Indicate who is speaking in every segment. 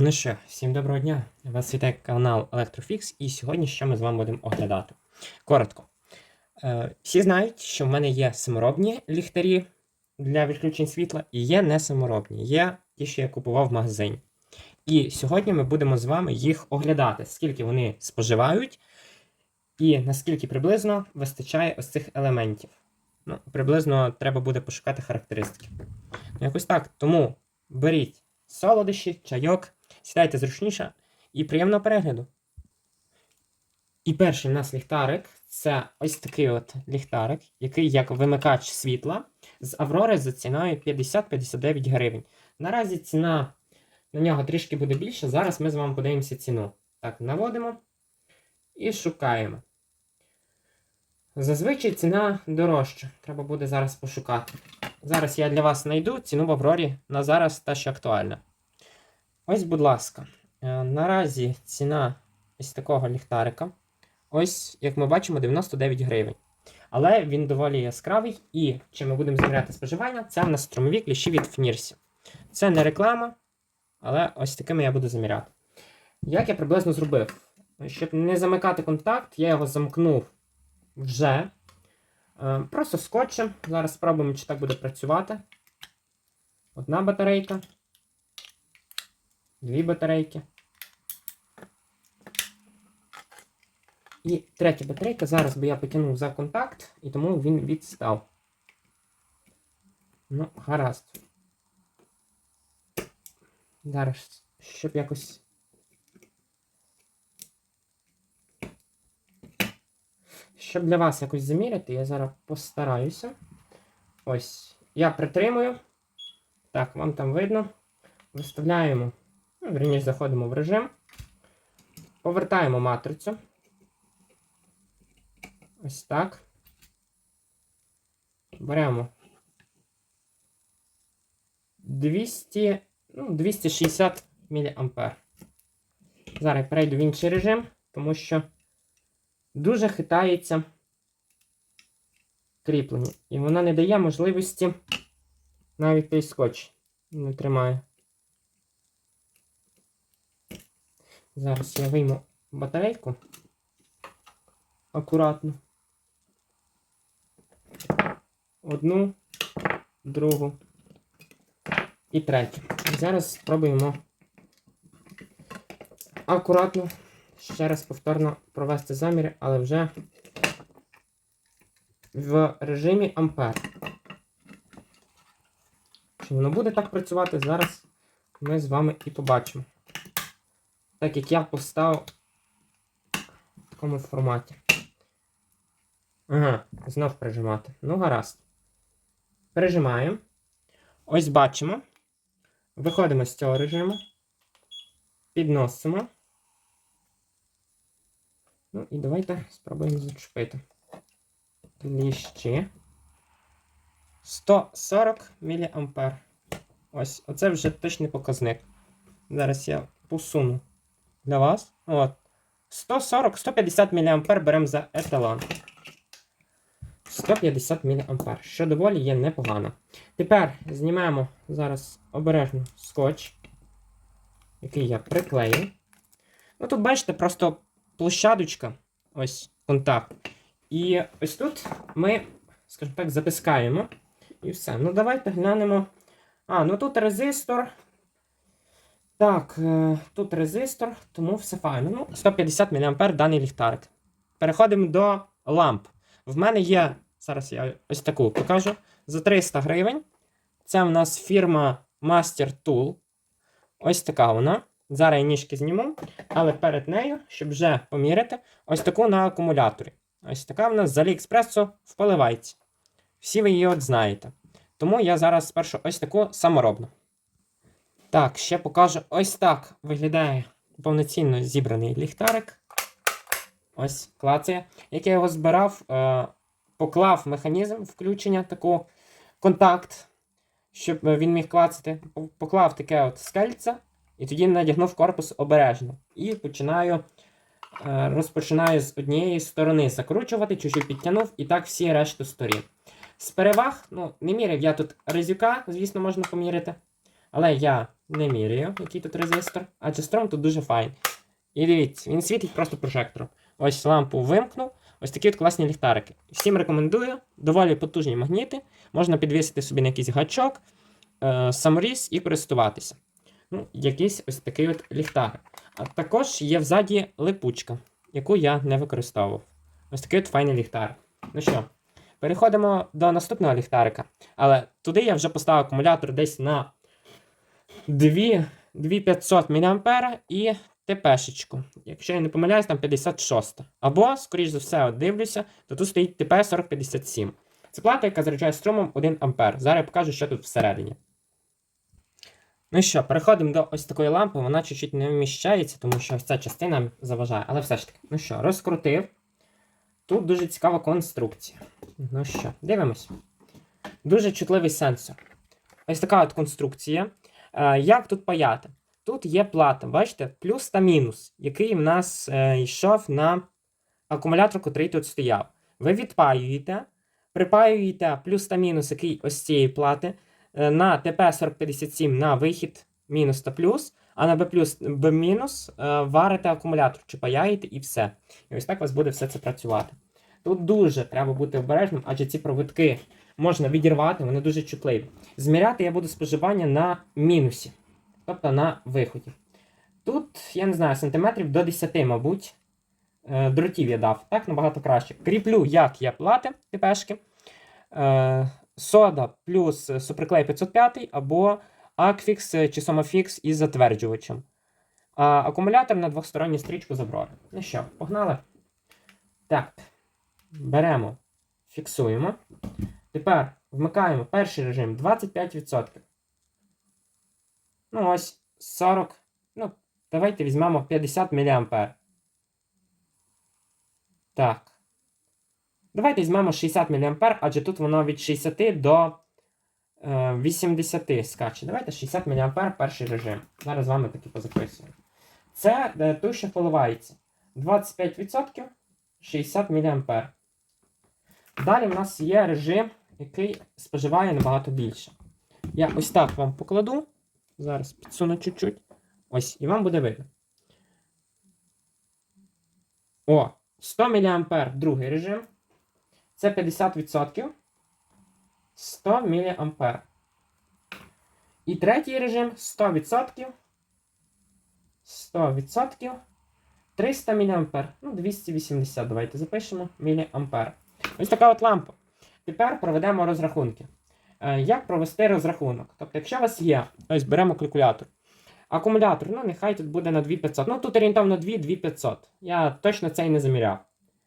Speaker 1: Ну що, всім доброго дня! Вас вітає канал Electrofix, і сьогодні що ми з вами будемо оглядати. Коротко. Е, всі знають, що в мене є саморобні ліхтарі для відключень світла, і є не саморобні, є ті, що я купував в магазині. І сьогодні ми будемо з вами їх оглядати, скільки вони споживають, і наскільки приблизно вистачає ось цих елементів. Ну, приблизно треба буде пошукати характеристики. Ну, Якось так. Тому беріть солодощі, чайок. Сідайте зручніше і приємного перегляду. І перший у нас ліхтарик це ось такий от ліхтарик, який як вимикач світла з Аврори за ціною 50-59 гривень. Наразі ціна на нього трішки буде більша. Зараз ми з вами подивимося ціну. Так, наводимо і шукаємо. Зазвичай ціна дорожча. Треба буде зараз пошукати. Зараз я для вас знайду ціну в Аврорі на зараз та що актуальна. Ось, будь ласка, е, наразі ціна ось такого ліхтарика. Ось, як ми бачимо, 99 гривень. Але він доволі яскравий, і чим ми будемо заміряти споживання, це в нас струмові кліщі від Фнірсі. Це не реклама, але ось такими я буду заміряти. Як я приблизно зробив? Щоб не замикати контакт, я його замкнув вже. Е, Просто скотчем. Зараз спробуємо, чи так буде працювати. Одна батарейка. Дві батарейки. І третя батарейка. Зараз би я потягнув за контакт, і тому він відстав. Ну, гаразд. Зараз, щоб якось. Щоб для вас якось заміряти, я зараз постараюся. Ось. Я притримую. Так, вам там видно. Виставляємо. Верніше заходимо в режим. Повертаємо матрицю. Ось так. Беремо 200, ну, 260 мА. Зараз перейду в інший режим, тому що дуже хитається кріплення. І вона не дає можливості навіть той скотч не тримає. Зараз я вийму батарейку акуратно. Одну, другу і третю. Зараз спробуємо акуратно ще раз повторно провести заміри, але вже в режимі Ампер. Чи воно буде так працювати, зараз ми з вами і побачимо так як я поставив в такому форматі. Ага, знов прижимати. Ну, гаразд. Прижимаємо. Ось бачимо. Виходимо з цього режиму. Підносимо. Ну і давайте спробуємо зачепити. Кліщі. 140 мА. Ось, оце вже точний показник. Зараз я посуну для вас. От. 140-150 мА беремо за еталон. 150 мА, що доволі є непогано. Тепер знімаємо зараз обережно скотч, який я приклею. Ну тут, бачите, просто площадочка, ось контакт. І ось тут ми, скажімо так, затискаємо. І все. Ну, давайте глянемо. А, ну тут резистор. Так, е, тут резистор, тому все файно. Ну, 150 мА даний ліхтарик. Переходимо до ламп. В мене є, зараз я ось таку покажу. За 300 гривень. Це в нас фірма Master Tool. Ось така вона. Зараз я ніжки зніму. Але перед нею, щоб вже поміряти, ось таку на акумуляторі. Ось така в нас з Аліекспресу в поливайці. Всі ви її от знаєте. Тому я зараз спершу ось таку саморобну. Так, ще покажу. Ось так виглядає повноцінно зібраний ліхтарик. Ось клацає. Як я його збирав, е, поклав механізм включення, таку контакт, щоб він міг клацати. Поклав таке от скельце, і тоді надягнув корпус обережно. І починаю, е, розпочинаю з однієї сторони закручувати, чуть-чуть підтягнув, і так всі решту сторін. З переваг, ну, не міряв я тут резюка, звісно, можна поміряти. Але я не міряю, який тут резистор, адже струм тут дуже файний. І дивіться, він світить просто прожектором. Ось лампу вимкнув. Ось такі от класні ліхтарики. Всім рекомендую. Доволі потужні магніти. Можна підвісити собі на якийсь гачок, е, саморіз і користуватися. Ну, якийсь ось такий от ліхтарик. А також є взаді липучка, яку я не використовував. Ось такий от файний ліхтарик. Ну що, переходимо до наступного ліхтарика. Але туди я вже поставив акумулятор десь на 2, 2500 мА і ТПшечку. Якщо я не помиляюсь, там 56. Або, скоріш за все, от дивлюся, то тут стоїть ТП 4057. Це плата, яка заряджає струмом 1 А. Зараз я покажу, що тут всередині. Ну що, переходимо до ось такої лампи. Вона чуть-чуть не вміщається, тому що ця частина заважає. Але все ж таки, ну що, розкрутив. Тут дуже цікава конструкція. Ну що, дивимось. Дуже чутливий сенсор. Ось така от конструкція. Е, як тут паяти? Тут є плата, бачите, плюс та мінус, який в нас е, йшов на акумулятор, котрий тут стояв. Ви відпаюєте, припаюєте плюс та мінус, який ось цієї плати, е, на ТП-4057 на вихід мінус та плюс, а на B B мінус варите акумулятор, чи паяєте і все. І ось так у вас буде все це працювати. Тут дуже треба бути обережним, адже ці проводки можна відірвати, вони дуже чутливі. Зміряти я буду споживання на мінусі, тобто на виході. Тут, я не знаю, сантиметрів до 10, мабуть, е, дротів я дав. Так, набагато краще. Кріплю, як є плати ТПшки. Е, Сода плюс суперклей 505 або Акфікс чи Сомафікс із затверджувачем. А акумулятор на двосторонню стрічку з Аврори. Ну що, погнали? Так. Беремо, фіксуємо. Тепер вмикаємо перший режим 25%. Ну, ось 40. Ну, давайте візьмемо 50 мА. Так. Давайте візьмемо 60 мА, адже тут воно від 60 до е, 80 скаче. Давайте 60 мА перший режим. Зараз з вами таки позаписуємо. Це е, той, що поливається. 25% 60 мА. Далі в нас є режим, який споживає набагато більше. Я ось так вам покладу. Зараз підсуну чуть-чуть. Ось, і вам буде видно. О, 100 мА другий режим. Це 50%. 100 мА. І третій режим 100%. 100%. 300 мА. Ну, 280, давайте запишемо мА. Ось така от лампа. Тепер проведемо розрахунки. Е, як провести розрахунок? Тобто, якщо у вас є, ось беремо калькулятор. Акумулятор, ну нехай тут буде на 2500. Ну тут орієнтовно 2 2500. Я точно це і не заміряв.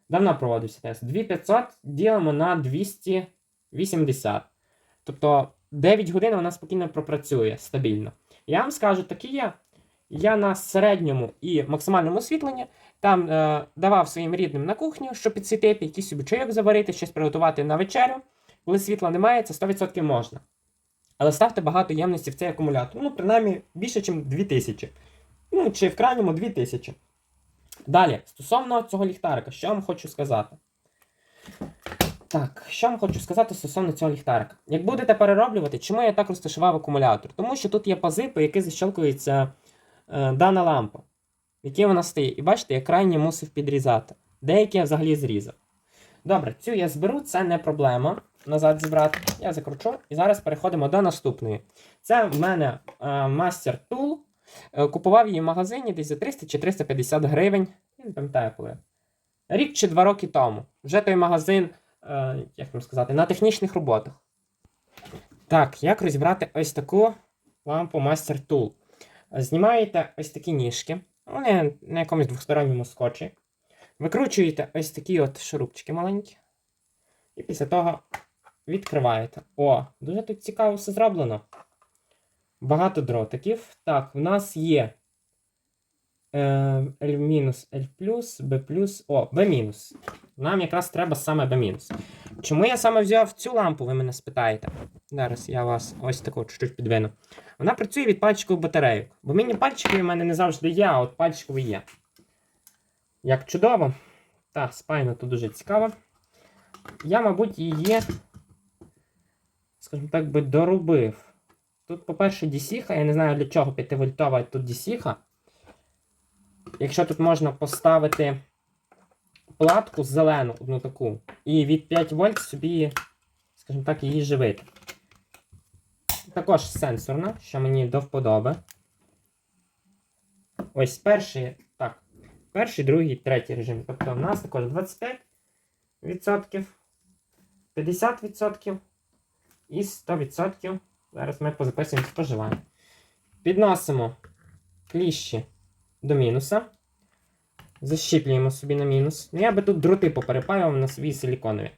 Speaker 1: Давно проводився тест. 2500 ділимо на 280. Тобто 9 годин вона спокійно пропрацює стабільно. Я вам скажу, такі є. Я на середньому і максимальному освітленні там е, давав своїм рідним на кухню, щоб підсвітити, якийсь собі чайок заварити, щось приготувати на вечерю. Коли світла немає, це 100% можна. Але ставте багато ємності в цей акумулятор. Ну, принаймні, більше, ніж 2000. Ну, чи в крайньому 2000. Далі, стосовно цього ліхтарика, що я вам хочу сказати? Так, що вам хочу сказати стосовно цього ліхтарика. Як будете перероблювати, чому я так розташував акумулятор? Тому що тут є пази, по яких защелкується е, дана лампа, в якій вона стоїть. І бачите, я крайні мусив підрізати. Деякі я взагалі зрізав. Добре, цю я зберу, це не проблема. Назад зібрати. Я закручу. І зараз переходимо до наступної. Це в мене е, Master Tool. Е, купував її в магазині десь за 300 чи 350 гривень. Я не пам'ятаю коли. Рік чи два роки тому. Вже той магазин, е, як вам сказати, на технічних роботах. Так, як розібрати ось таку лампу Master Tool? Знімаєте ось такі ніжки. Вони на якомусь двосторонньому скотчі. Викручуєте ось такі от шурупчики маленькі. І після того відкриваєте. О, дуже тут цікаво все зроблено. Багато дротиків. Так, в нас є е, L-, L+, B+, о, B-. Нам якраз треба саме B-. Чому я саме взяв цю лампу, ви мене спитаєте? Зараз я вас ось таку чуть-чуть підвину. Вона працює від пальчикових батарейок. Бо міні пальчикові в мене не завжди є, а от пальчикові є. Як чудово. Так, спайно тут дуже цікаво. Я, мабуть, її, скажімо так, би доробив. Тут, по-перше, DC, я не знаю для чого 5-вольтова тут DC. Якщо тут можна поставити платку зелену, одну таку, і від 5 вольт собі, скажімо так, її живити. Також сенсорна, що мені до вподоби. Ось перший, так, перший, другий, третій режим. Тобто в нас також 25%, 50% і 100%. Зараз ми позаписуємо споживання. Підносимо кліщі до мінуса. Защіплюємо собі на мінус. Ну, я би тут дроти поперепаював на свої силіконові.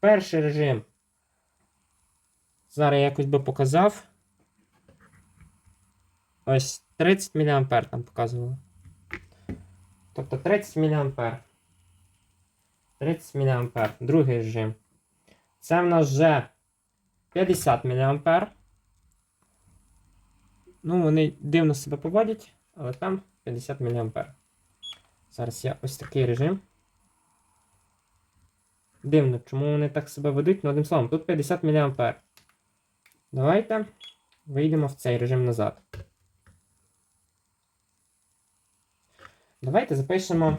Speaker 1: Перший режим. Зараз я якось би показав. Ось 30 мА там показувало. Тобто 30 мА. 30 мА. Другий режим. Це в нас вже 50 мА. Ну, вони дивно себе поводять, але там 50 мА. Зараз я ось такий режим. Дивно, чому вони так себе ведуть, ну одним словом, тут 50 мА. Давайте вийдемо в цей режим назад. Давайте запишемо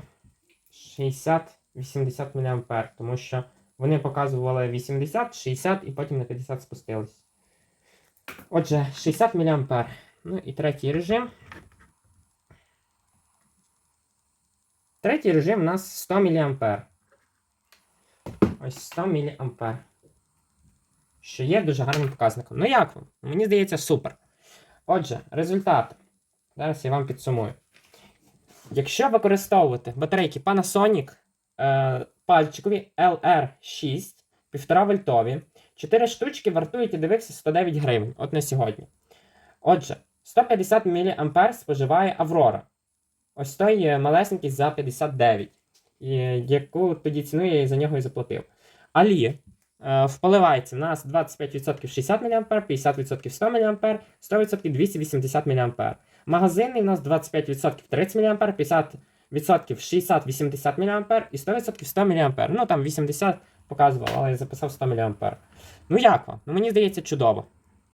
Speaker 1: 60-80 мА, тому що вони показували 80, 60 і потім на 50 спустились. Отже, 60 мА. Ну і третій режим. Третій режим у нас 100 мА. Ось 100 мА. Що є дуже гарним показником. Ну як вам? Мені здається, супер. Отже, результат. Зараз я вам підсумую. Якщо використовувати батарейки Panasonic е, пальчикові LR6 1,5 вольтові, 4 штучки вартують, я дивився, 109 гривень. От на сьогодні. Отже, 150 мА споживає Аврора. Ось той е, малесенький за 59, яку тоді ціну я за нього і заплатив. Алі е, впливається в нас 25% 60 мА, 50% 100 мА, 100% 280 мА. Магазинний у нас 25% 30 мА, 50% 60-80 мА і 100% 100 мА. Ну там 80 показував, але я записав 100 мА. Ну як вам? Ну мені здається чудово.